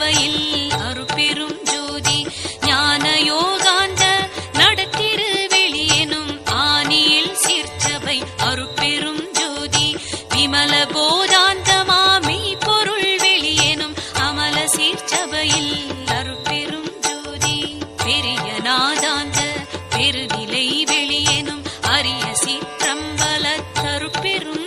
சிற்சபையில் அருட்பெரும் ஜோதி ஞான யோகாந்த நடத்திரு வெளியனும் ஆனியில் சிற்சபை அருட்பெரும் ஜோதி விமல போதாந்த போதாந்தமாமி பொருள் வெளியேனும் அமல சீர்ச்சபையில் அருட்பெரும் ஜோதி. பெரிய நாதாந்த பெருநிலை வெளியேனும் அரிய சீற்றம்பல தருப்பெரும்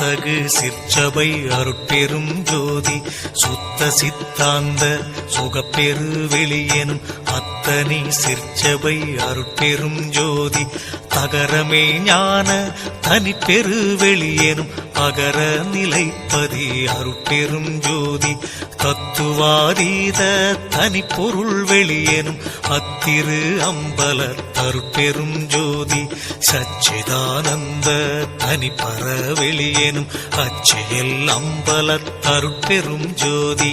அத்தகு சிற்றபை அருட்பெரும் ஜோதி. சுத்த சித்தாந்த சுகப்பெரு வெளியெனும் அத்தனி சிற்சபை அருட்பெரும் ஜோதி. தகரமே ஞான தனிப்பெரு வெளியெனும் அகர நிலைப்பதி அருட்பெரும் ஜோதி. தத்துவாதீத தனிப்பொருள் வெளியெனும் அத்திரு அம்பல தருப்பெரும் ஜோதி. சச்சிதானந்த தனிப்பற வெளியெனும் அச்செயல் அம்பல ஜோதி.